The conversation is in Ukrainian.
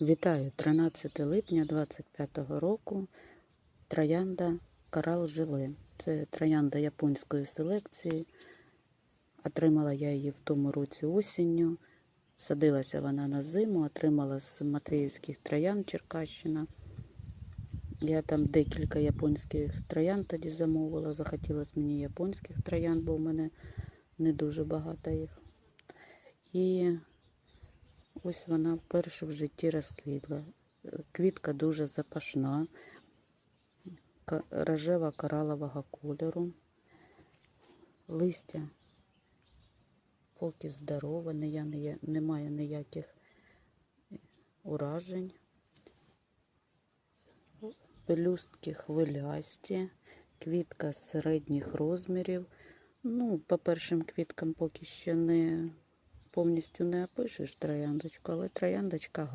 Вітаю 13 липня 25 року. Троянда Карал Жиле. Це троянда японської селекції. Отримала я її в тому році осінню. Садилася вона на зиму, отримала з Матвіївських троян Черкащина. Я там декілька японських троян тоді замовила. Захотілося мені японських троян, бо в мене не дуже багато їх. І Ось вона вперше в житті розквітла. Квітка дуже запашна, рожева коралового кольору. Листя поки здорове, немає ніяких уражень. Пелюстки хвилясті, квітка середніх розмірів. Ну, по першим квіткам поки ще не повністю не опишеш трояндочку, але трояндочка гарна.